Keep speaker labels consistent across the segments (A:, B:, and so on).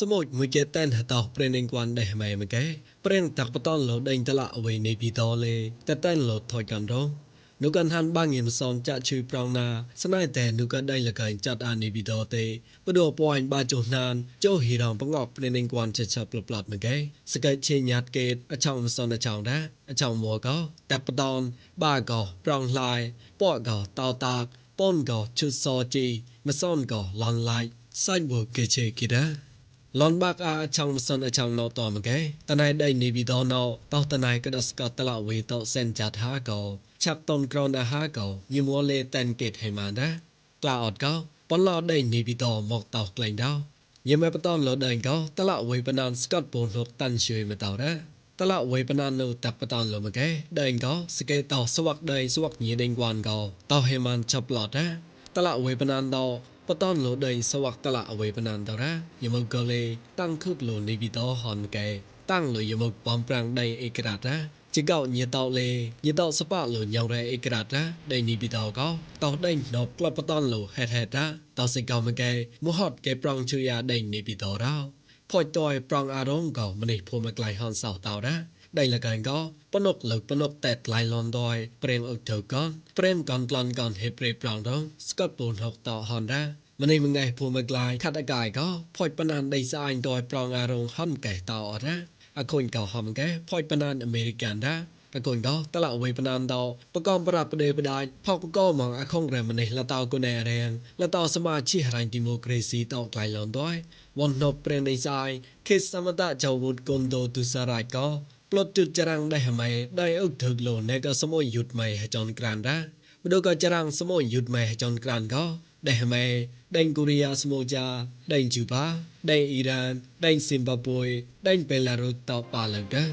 A: សម្មួយគេតែនតោព្រិនងគួនដែរម៉ែមកគេព្រិនតាក់បតនលោដេងតឡាអ្វីនៃពីតលេតែតែនលោថយកាន់រងនោះកាន់ហានបាងញៀមសំចាក់ជួយប្រងណាស្នៃតែនោះក៏ដេញលកែងចាត់អានីវីដេទេបដូពួនបាចុះណានចុះហីរងបង្កប់ព្រិនងគួនចិត្តឆាប់ប្លត់មកគេសកែជាញាតកេតអចောင်းសនអចောင်းដែរអចောင်းមកក៏តាក់បតនបាក៏ប្រងឡាយពកក៏តោតាកប៉ុនក៏ជុសសជីមសនក៏ឡនឡាយសាច់មកគេជេគីដែរ លនបាក់អាចង់មិនសិនអាចង់ណោតមកឯតណៃដៃនេះវិដោណោតោតណៃក៏ដស្កតឡវេតោសែនចាត់ហាកោឆាប់តនក្រនអាហាកោយមលេតែនគេតហេម៉ាដាក្លាអត់កោប៉ុនឡោដៃនេះវិដោមកតោក្លែងដោយមបតមឡោដៃកោតឡវេបណានស្កតពូនលោកតាន់ជួយមកតោដាតឡវេបណាននៅតបតនលមកឯដៃកោសកេតោស្វកដៃស្វកញីដេងវ៉ានកោតោហេម៉ានចាប់ឡោដាតឡវេបណានដោ potonglo-dei sawak-tala-awei-panan-tara yamam-kale tang-khup-lo-nipi-to-hon-ke tang-lo-yamam-pom-prang-dei ekrat-ra ជាកោញាតោលេញាតោសបលញងរ៉េអេក្រាតាដេនីបិតោកោតោដេញដបក្លបតនលហេតហេតាតោសិកោមកែមហតកែប្រងជួយយ៉ាដេញនីបិតោរោផុយតយប្រងអារងកោមនេះភូមក្លៃហនសោតោរ៉ា đây là gần đó bắn ốc lực bắn ốc tẹt lại lon đòi prem ốc thầu con prem con plan con hiệp rệp ràng đó scott bồn học tạo hòn ra ម្នេះមួយថ្ងៃពូមកឡាយខាត់អកាយក៏ផុយបណ្ណានដីស្អាញដោយប្រងអារងហំកែតអរ៉ាអកូនកោហំកែផុយបណ្ណានអមេរិកានដែរអកូនកោតឡអវេបណ្ណានដោបកំប្រាប់ប្រដេបដាយផកកោមកអខុងរែម្នេះលតោគុណែរៀងលតោសមាជិករ៉ៃឌីម៉ូក្រាស៊ីតោក្លៃឡនដោយវ៉នណូប្រេនដីស្អាយខេសមតាចៅវុតគុនដោទុសារ៉ៃកោ plottet jarang dai hamai dai uk thug lo ne ka samo yut mai ha chon kran ra bdo ka jarang samo yut mai ha chon kran ko dai hamai dai korea samo ja dai juba dai iran dai zimbabwe dai belarus ta pa la da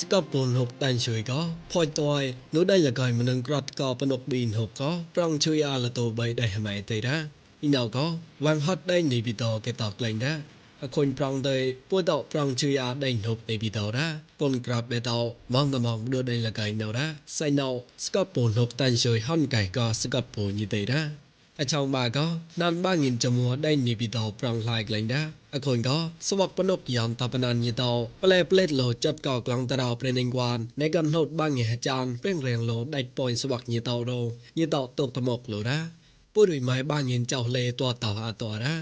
A: ស្កពូនហុកតាញ់ជួយក៏ផុយតយនោះដែលកៃមនឹងក្រត់ក៏បនុកប៊ីនហុកក៏ប្រងជួយអាលតូបីដែលហ្មៃទេរ៉ាអ៊ីណៅក៏វ៉ាងហត់ដែលនេះពីតកេតក្លែងដែរ ខូនប្រងទៅពួតតប្រងជួយអាដេញហប់ទៅពីតរ៉ាពនក្រាបបេតោវងតំងដួដេញលកៃណរ៉ាសៃណោស្កពូនហប់តាញ់ជួយហនកៃក៏ស្កពូនយីទៅរ៉ាអចောင်းបាក៏ណានបាងិនចមួដេញនេះពីតរប្រងឡាយក្លែងដែរអខូនក៏ស្បបនុបយ៉ាងតបណានយីតោប្លែប្លេតលោចាប់កោក្លងតារោប្រេនិងវ៉ានណេកាន់ហូតបាងិហចានព្រេងរៀងលោដេញពុញស្បកញីតោរោញីតោតកតមកលោរ៉ាពួយរួយម៉ៃបាញិនចោលេតតោអាតរ៉ា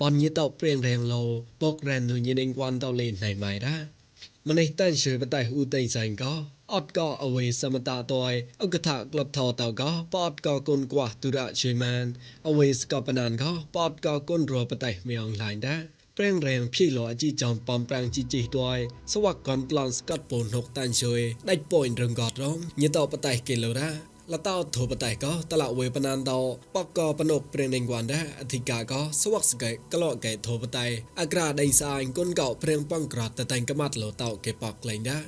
A: Panjita prendren lo pokren nu nyiding kwan to le nai mai da. Mani tan shu patai u tai sang ko. Ot ko awe samata toy ukatha klop tho tau ko. Pot ko kun kwa tura chui man. Awe skapanan ko. Pot ko kun ro patai meong lain da. ្រេងរែងភីលោអជីចំបំប្រាំងជីជីទួយសវកកនក្លងស្កាត់ពូនហុកតាន់ជួយដាច់ពុញរងកត់រងញាតបតៃគីឡូរ៉ា លតោធបតៃក៏តឡវេបណានតោបកកបនុកព្រេងនឹងគួនដែរអធិការក៏ស្វកស្កែក្លោកែធបតៃអក្រាដៃស្អាញគុនកោព្រេងបងក្រតតែងកមាត់លតោកែបកក្លែងដែរ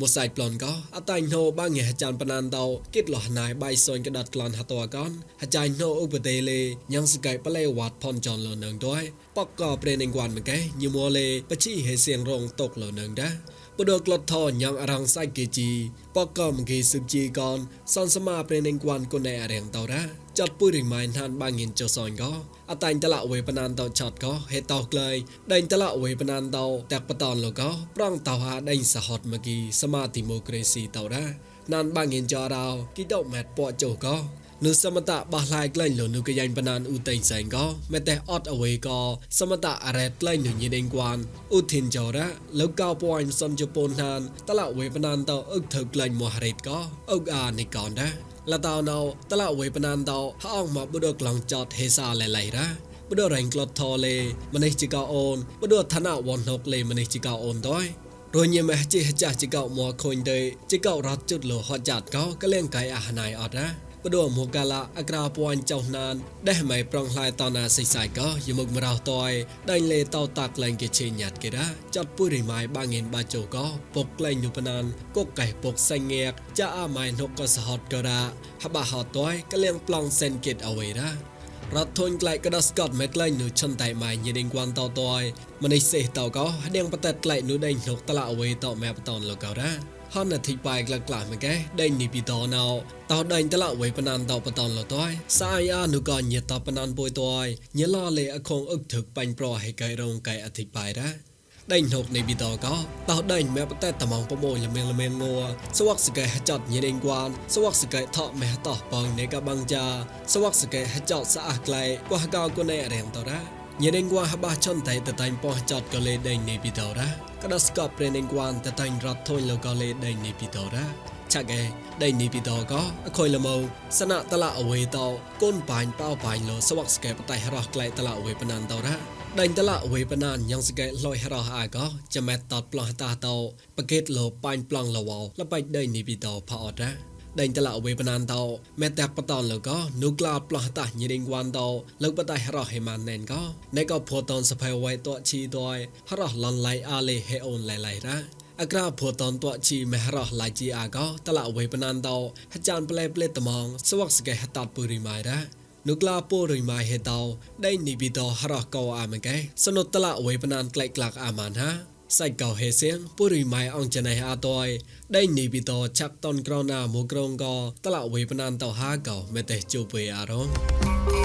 A: មកសាយប្លន់ក៏អតៃណូបាងេហចានបណានតោគិតលោះណាយបៃសូនកដតក្លន់ហតវកនហចៃណូឧបទេលេញ៉ាងស្កៃប្លេវ៉ាត់ផនចនលនឹងដោយបកកព្រេងនឹងគួនមកែញិមលេបជីហេសៀងរងតកលនឹងដែរ podoklottho yang arang sai keji pakom ge subji kon san sama preneng kwan ko ne areng tora chot pui ring mai han ba ngin cho son go atang tala we panan to chot go he to klai dain tala we panan to tak paton lo go prong to ha dain sa hot magi sama democracy tora nan ba ngin cho rao ki do mat po cho go នៅសមតៈបះឡាយក្លែងលនូកយ៉ាងបណានឧតេងសែងក៏មេតេអត់អវេក៏សមតៈអរ៉េតក្លែងនឹងញីដេងគួនឧទិនចរៈលោកកោពួនសំជប៉ុនហានតឡវេបណានតអឹកធ្វើក្លែងមហរេតក៏អុកអានិកនដែរលតោណោតឡវេបណានតហោមកបុដក្លងចតហេសាឡៃឡៃរ៉ាបដរ៉ែងក្លត់ថលេម្នេះជីកោអូនបដរឋានៈវណ្ណុកលេម្នេះជីកោអូនតយរញមះជីចាស់ជីកោមកខុញទេជីកោរត់ជុតលោហត់ចាត់កោកលែងកាយអហណៃអត់ណា បដមកកាឡាអក្រាពួនចៅណានដែលមិនប្រងខ្លាយតណាសិសៃកោយមុកមរោតយដៃលេតោតាក់លែងគេជេញាត់គេរ៉ាចាត់ពុរិម៉ៃបាងិនបាជោកោពុកលែងយុបណានកុកកៃពុកសង្ងៀកចាអាម៉ៃនុកក៏សហតក៏រ៉ាហបាហតតយកលៀងប្លង់សេនគិតអវេរ៉ារត់ធុញក្លែកក៏ដស្កតមេក្លែងនៅឈុនតៃម៉ៃញីដេងគួនតតយមនេះសេះតកោដៀងបតតក្លែកនោះដេងនុកតឡាអវេតម៉ែបតនលោកោរ៉ា ហហនធិបាយក្លាក្លាមកែដេញនីពីតណៅតោដេញតឡវេបណានតបតនលតយសាយអានុកញេតបណានបុយតយញេឡលេអខងអឹកទឹកបាញ់ប្រហេកៃរងកៃអធិបាយរ៉ាដេញហុកនៃប៊ីតក៏តោដេញមែបតែតំងប្រមូលលមេលមេងัวសវកសកែហចតញេដេងគួនសវកសកែថោមេតោបងនេកបាំងចាសវកសកែហចតស្អាក្លែកោះកោគនេរៀងតរ៉ា ញេដេងគួហបះចនតៃតតៃប៉ោះចតក៏លេដេញនៃប៊ីតរ៉ាក្តស្កបប្រេដេងគួនតតៃរត់ធុញលោកក៏លេដេញនៃប៊ីតរ៉ាឆាក់កែដៃនីពីតក៏អខុយលមោសណៈតឡាអវេតកូនបាញ់ប៉ោបាញ់លោសវកស្កែបតៃរស់ក្លែតឡាអវេបណានតរ៉ាដេញតឡាអវេបណានយ៉ាងស្កែលយរស់អាក៏ចាំមែតតប្លោះតាតោបកេតលោបាញ់ប្លង់លវលបៃដៃនីពីតផអត់រ៉ា ដេញតឡាអវេបណានតោមេតាបតនលក៏នូក្លាប្លោះតាញិរិងវ៉ាន់តោលោកបតៃរស់ហេម៉ានណែនក៏ណែក៏ភតនសភ័យវៃតឈីតយរស់លនឡៃអាលេហេអូនឡៃឡៃរ៉ាអក្រាភតនតជីមហរះឡៃជីអាកោតឡាវេបណានតោហចានប្លែប្លែតមងសវកសកេហតតពុរីម៉ៃរ៉ានុក្លាពូរីម៉ៃហេតោដៃនីប៊ីតោហរះកោអាមកែសនុតឡាវេបណានក្លែកក្លាក់អាម៉ានហា សៃកោហេសៀងពុរីម៉ៃអងចណៃអាតយដៃនីប៊ីតោឆាក់តនក្រណាមូក្រងកោតឡាវេបណានតោហាកោមេតេជូពេអារង